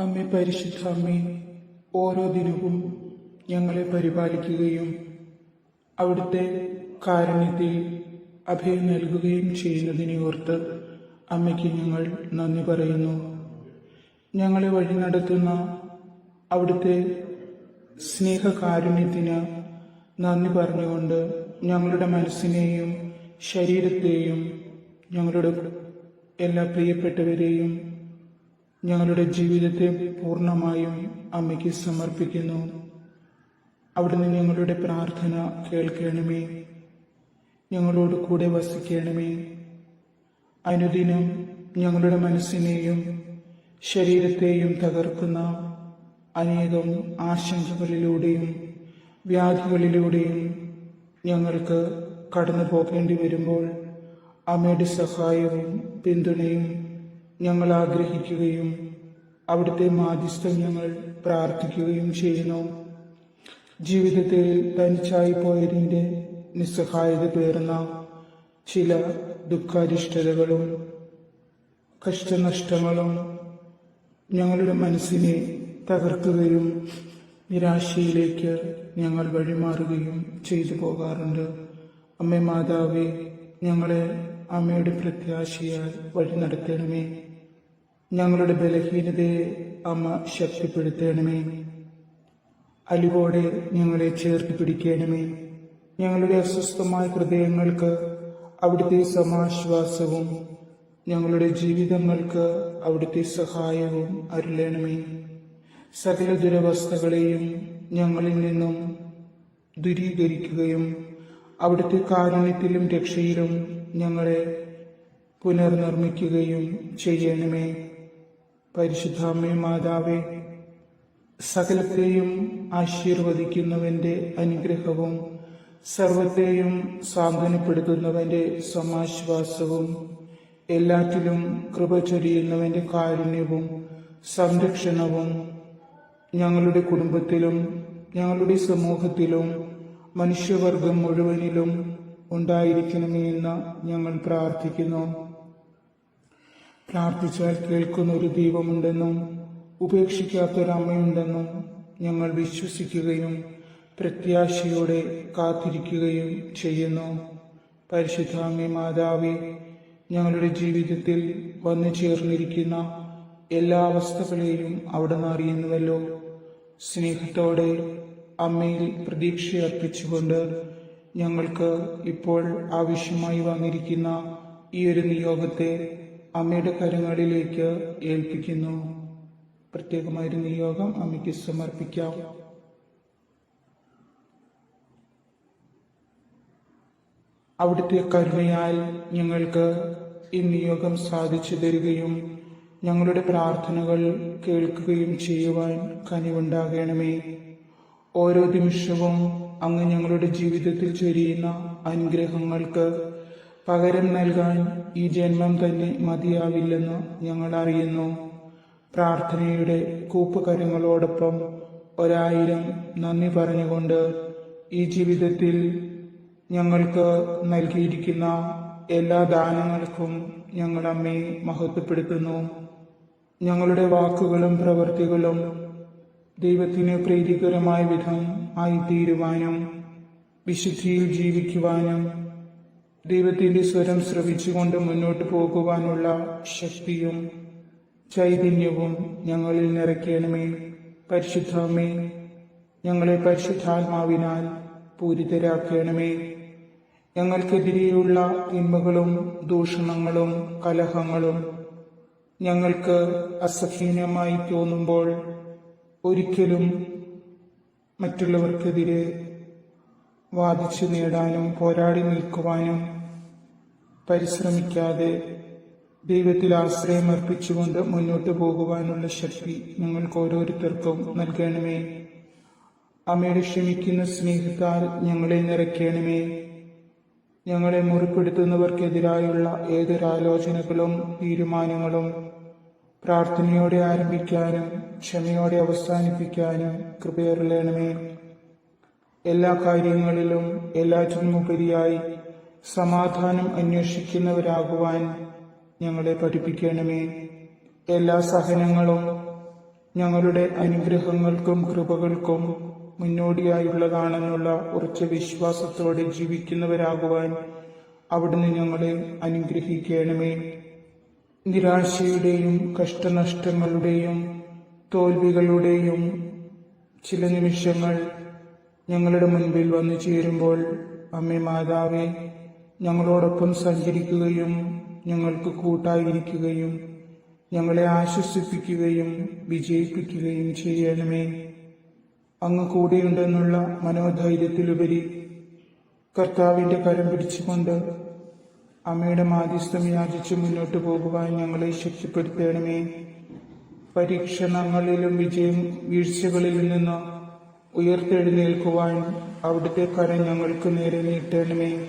അമ്മേ പരിശുദ്ധ അമ്മേ ഓരോ ദിനവും ഞങ്ങളെ പരിപാലിക്കുകയും അവിടുത്തെ കാരുണ്യത്തിൽ അഭയം നൽകുകയും ചെയ്യുന്നതിനെ ഓർത്ത് അമ്മയ്ക്ക് ഞങ്ങൾ നന്ദി പറയുന്നു. ഞങ്ങളെ വഴി നടത്തുന്ന അവിടുത്തെ സ്നേഹകാരുണ്യത്തിന് നന്ദി പറഞ്ഞുകൊണ്ട് ഞങ്ങളുടെ മനസ്സിനെയും ശരീരത്തെയും ഞങ്ങളുടെ എല്ലാ പ്രിയപ്പെട്ടവരെയും ഞങ്ങളുടെ ജീവിതത്തെ പൂർണമായും അമ്മയ്ക്ക് സമർപ്പിക്കുന്നു. അവിടുന്ന് ഞങ്ങളുടെ പ്രാർത്ഥന കേൾക്കണമേ. ഞങ്ങളോട് കൂടെ വസിക്കണമേ. അനുദിനം ഞങ്ങളുടെ മനസ്സിനെയും ശരീരത്തെയും തകർക്കുന്ന അനേകം ആശങ്കകളിലൂടെയും വ്യാധികളിലൂടെയും ഞങ്ങൾക്ക് കടന്നു പോകേണ്ടി വരുമ്പോൾ അമ്മയുടെ സഹായവും പിന്തുണയും ഞങ്ങൾ ആഗ്രഹിക്കുകയും അവിടുത്തെ മാധ്യസ്ഥം ഞങ്ങൾ പ്രാർത്ഥിക്കുകയും ചെയ്യുന്നു. ജീവിതത്തിൽ തനിച്ചായി പോയതിന്റെ നിസ്സഹായത പേർന്ന ചില ദുഃഖാരിഷ്ടതകളും കഷ്ടനഷ്ടങ്ങളും ഞങ്ങളുടെ മനസ്സിനെ തകർക്കുകയും നിരാശയിലേക്ക് ഞങ്ങൾ വഴിമാറുകയും ചെയ്തു പോകാറുണ്ട്. അമ്മ മാതാവേ ഞങ്ങളെ അമ്മയുടെ പ്രത്യാശയാൽ വഴി നടത്തണമേ. ഞങ്ങളുടെ ബലഹീനതയെ അമ്മ ശക്തിപ്പെടുത്തണമേ. അലിവോടെ ഞങ്ങളെ ചേർത്ത് പിടിക്കണമേ. ഞങ്ങളുടെ അസ്വസ്ഥമായ ഹൃദയങ്ങൾക്ക് അവിടുത്തെ സമാശ്വാസവും ഞങ്ങളുടെ ജീവിതങ്ങൾക്ക് അവിടുത്തെ സഹായവും അരുളണമേ. സകല ദുരവസ്ഥകളെയും ഞങ്ങളിൽ നിന്നും ദുരീകരിക്കുകയും അവിടുത്തെ കാരുണ്യത്തിലും രക്ഷയിലും ഞങ്ങളെ പുനർനിർമ്മിക്കുകയും ചെയ്യണമേ. പരിശുദ്ധാമ്മേ മാതാവേ സകലത്തെയും ആശീർവദിക്കുന്നവന്റെ അനുഗ്രഹവും സർവത്തെയും സാന്ത്വനപ്പെടുത്തുന്നവന്റെ സമാശ്വാസവും എല്ലാറ്റിലും കൃപ ചൊരിയുന്നവന്റെ കാരുണ്യവും സംരക്ഷണവും ഞങ്ങളുടെ കുടുംബത്തിലും ഞങ്ങളുടെ സമൂഹത്തിലും മനുഷ്യവർഗം മുഴുവനിലും ഉണ്ടായിരിക്കണമേ എന്ന് ഞങ്ങൾ പ്രാർത്ഥിക്കുന്നു. പ്രാർത്ഥിച്ചാൽ കേൾക്കുന്ന ഒരു ദൈവമുണ്ടെന്നും ഉപേക്ഷിക്കാത്തൊരമ്മയുണ്ടെന്നും ഞങ്ങൾ വിശ്വസിക്കുകയും പ്രത്യാശയോടെ കാത്തിരിക്കുകയും ചെയ്യുന്നു. പരിശുദ്ധാമി മാതാവി ഞങ്ങളുടെ ജീവിതത്തിൽ വന്നു ചേർന്നിരിക്കുന്ന എല്ലാ അവസ്ഥകളെയും അവിടെ നിന്ന് അറിയുന്നുവല്ലോ. സ്നേഹത്തോടെ അമ്മയിൽ പ്രതീക്ഷയർപ്പിച്ചുകൊണ്ട് ഞങ്ങൾക്ക് ഇപ്പോൾ ആവശ്യമായി വന്നിരിക്കുന്ന ഈ ഒരു നിയോഗത്തെ അമ്മയുടെ കരങ്ങളിലേക്ക് ഏൽപ്പിക്കുന്നു. പ്രത്യേകമായൊരു നിയോഗം അമ്മയ്ക്ക് സമർപ്പിക്കാം. അവിടുത്തെ കരുണയാൽ ഞങ്ങൾക്ക് ഈ നിയോഗം സാധിച്ചു തരികയും ഞങ്ങളുടെ പ്രാർത്ഥനകൾ കേൾക്കുകയും ചെയ്യുവാൻ കനിവുണ്ടാകണമേ. ഓരോ നിമിഷവും അങ്ങ് ഞങ്ങളുടെ ജീവിതത്തിൽ ചൊരിയുന്ന അനുഗ്രഹങ്ങൾക്ക് പകരം നൽകാൻ ഈ ജന്മം തന്നെ മതിയാവില്ലെന്ന് ഞങ്ങൾ അറിയുന്നു. പ്രാർത്ഥനയുടെ കൂപ്പുകരങ്ങളോടൊപ്പം ഒരായിരം നന്ദി പറഞ്ഞുകൊണ്ട് ഈ ജീവിതത്തിൽ ഞങ്ങൾക്ക് നൽകിയിരിക്കുന്ന എല്ലാ ദാനങ്ങൾക്കും ഞങ്ങൾ അമ്മയെ മഹത്വപ്പെടുത്തുന്നു. ഞങ്ങളുടെ വാക്കുകളും പ്രവൃത്തികളും ദൈവത്തിന് പ്രീതികരമായ വിധം ആയിത്തീരുവാനും വിശുദ്ധിയിൽ ജീവിക്കുവാനും ദൈവത്തിന്റെ സ്വരം ശ്രവിച്ചുകൊണ്ട് മുന്നോട്ട് പോകുവാനുള്ള ശക്തിയും ചൈതന്യവും ഞങ്ങളിൽ നിറയ്ക്കണമേ. പരിശുദ്ധമേ ഞങ്ങളെ പരിശുദ്ധാത്മാവിനാൽ പൂരിതരാക്കണമേ. ഞങ്ങൾക്കെതിരെയുള്ള തിന്മകളും ദൂഷണങ്ങളും കലഹങ്ങളും ഞങ്ങൾക്ക് അസഹീനമായി തോന്നുമ്പോൾ ഒരിക്കലും മറ്റുള്ളവർക്കെതിരെ വാദിച്ചു നേടാനും പോരാടി നിൽക്കുവാനും പരിശ്രമിക്കാതെ ദൈവത്തിൽ ആശ്രയം അർപ്പിച്ചുകൊണ്ട് മുന്നോട്ട് പോകുവാനുള്ള ശക്തി ഞങ്ങൾക്ക് ഓരോരുത്തർക്കും നൽകണമേ. അമ്മയുടെ ക്ഷമിക്കുന്ന സ്നേഹത്താൽ ഞങ്ങളെ നിറയ്ക്കണമേ. ഞങ്ങളെ മുറിപ്പെടുത്തുന്നവർക്കെതിരായുള്ള ഏതൊരാലോചനകളും തീരുമാനങ്ങളും പ്രാർത്ഥനയോടെ ആരംഭിക്കാനും ക്ഷമയോടെ അവസാനിപ്പിക്കാനും കൃപയറിലേണമേ എല്ലാ കാര്യങ്ങളിലും എല്ലാറ്റിനും ഉപരിയായി സമാധാനം അന്വേഷിക്കുന്നവരാകുവാൻ ഞങ്ങളെ പഠിപ്പിക്കണമേ. എല്ലാ സഹനങ്ങളും ഞങ്ങളുടെ അനുഗ്രഹങ്ങൾക്കും കൃപകൾക്കും മുന്നോടിയായുള്ളതാണെന്നുള്ള ഉറച്ച വിശ്വാസത്തോടെ ജീവിക്കുന്നവരാകുവാൻ അവിടുന്ന് ഞങ്ങളെ അനുഗ്രഹിക്കണമേ. നിരാശയുടെയും കഷ്ടനഷ്ടങ്ങളുടെയും തോൽവികളുടെയും ചില നിമിഷങ്ങൾ ഞങ്ങളുടെ മുൻപിൽ വന്നു ചേരുമ്പോൾ അമ്മേ മാതാവേ ഞങ്ങളോടൊപ്പം സഞ്ചരിക്കുകയും ഞങ്ങൾക്ക് കൂട്ടായിരിക്കുകയും ഞങ്ങളെ ആശ്വസിപ്പിക്കുകയും വിജയിപ്പിക്കുകയും ചെയ്യണമേ. അങ്ങ് കൂടെയുണ്ടെന്നുള്ള മനോധൈര്യത്തിലുപരി കർത്താവിന്റെ കരം പിടിച്ചുകൊണ്ട് അമ്മയുടെ മാധ്യസ്ഥം യാചിച്ച് മുന്നോട്ട് പോകുവാൻ ഞങ്ങളെ ശക്തിപ്പെടുത്തണമേ. പരീക്ഷണങ്ങളിലും വിജയം വീഴ്ചകളിൽ നിന്ന് ഉയർത്തെഴുന്നേൽക്കുവാൻ അവിടുത്തെ കരം ഞങ്ങൾക്ക് നേരെ നീട്ടണമേ.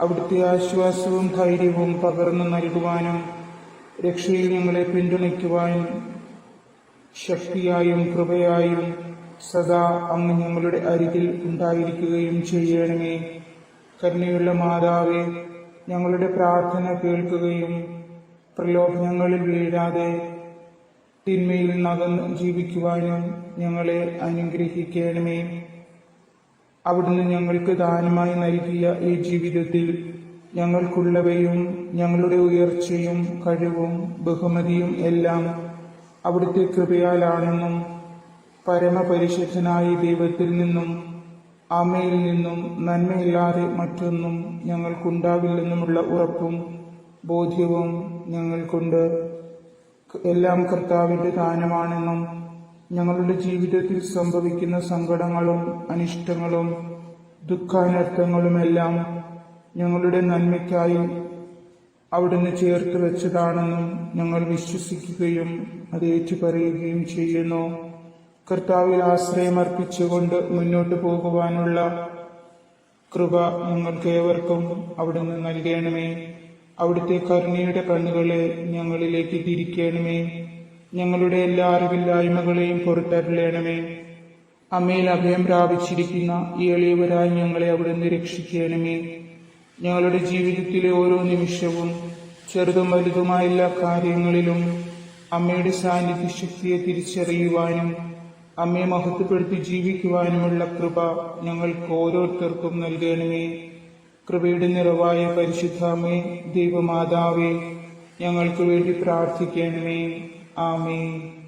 അവിടുത്തെ ആശ്വാസവും ധൈര്യവും പകർന്നു നൽകുവാനും രക്ഷയിൽ ഞങ്ങളെ പിന്തുണയ്ക്കുവാനും ശക്തിയായും കൃപയായും സദാ അങ്ങ് ഞങ്ങളുടെ അരികിൽ ഉണ്ടായിരിക്കുകയും ചെയ്യണമേ. കരുണയുള്ള മാതാവേ ഞങ്ങളുടെ പ്രാർത്ഥന കേൾക്കുകയും പ്രലോഭനങ്ങളിൽ വീഴാതെ തിന്മയിൽ നകന്ന് ജീവിക്കുവാനും ഞങ്ങളെ അനുഗ്രഹിക്കണമേ. അവിടുന്ന് ഞങ്ങൾക്ക് ദാനമായി നൽകിയ ഈ ജീവിതത്തിൽ ഞങ്ങൾക്കുള്ളവയും ഞങ്ങളുടെ ഉയർച്ചയും കഴിവും ബഹുമതിയും എല്ലാം അവിടുത്തെ കൃപയാലാണെന്നും പരമപരിശുദ്ധനായ ദൈവത്തിൽ നിന്നും അമ്മയിൽ നിന്നും നന്മയില്ലാതെ മറ്റൊന്നും ഞങ്ങൾക്കുണ്ടാവില്ലെന്നുമുള്ള ഉറപ്പും ബോധ്യവും ഞങ്ങൾക്കുണ്ട്. എല്ലാം കർത്താവിന്റെ ദാനമാണെന്നും ഞങ്ങളുടെ ജീവിതത്തിൽ സംഭവിക്കുന്ന സങ്കടങ്ങളും അനിഷ്ടങ്ങളും ദുഃഖാനർത്ഥങ്ങളുമെല്ലാം ഞങ്ങളുടെ നന്മയ്ക്കായി അവിടുന്ന് ചേർത്ത് വെച്ചതാണെന്നും ഞങ്ങൾ വിശ്വസിക്കുകയും അത് ഏറ്റുപറയുകയും ചെയ്യുന്നു. കർത്താവിൽ ആശ്രയമർപ്പിച്ചുകൊണ്ട് മുന്നോട്ട് പോകുവാനുള്ള കൃപ ഞങ്ങൾക്ക് ഏവർക്കും അവിടുന്ന് നൽകണമേ. അവിടുത്തെ കരുണയുടെ കണ്ണുകളെ ഞങ്ങളിലേക്ക് തിരിക്കണമേ. ഞങ്ങളുടെ എല്ലാ അറിവില്ലായ്മകളെയും പുറത്തരളയണമേ അമ്മയിൽ അഭയം പ്രാപിച്ചിരിക്കുന്ന ഈ എളിയവരായി ഞങ്ങളെ അവിടുന്ന് രക്ഷിക്കണമേ. ഞങ്ങളുടെ ജീവിതത്തിലെ ഓരോ നിമിഷവും ചെറുതും വലുതുമായ എല്ലാ കാര്യങ്ങളിലും അമ്മയുടെ സാന്നിധ്യ ശക്തിയെ തിരിച്ചറിയുവാനും അമ്മയെ മഹത്വപ്പെടുത്തി ജീവിക്കുവാനുമുള്ള കൃപ ഞങ്ങൾക്ക് ഓരോരുത്തർക്കും നൽകണമേ. കൃപയുടെ നിറവായ പരിശുദ്ധാമേ ദൈവമാതാവേ ഞങ്ങൾക്ക് വേണ്ടി പ്രാർത്ഥിക്കണമേ. Amen.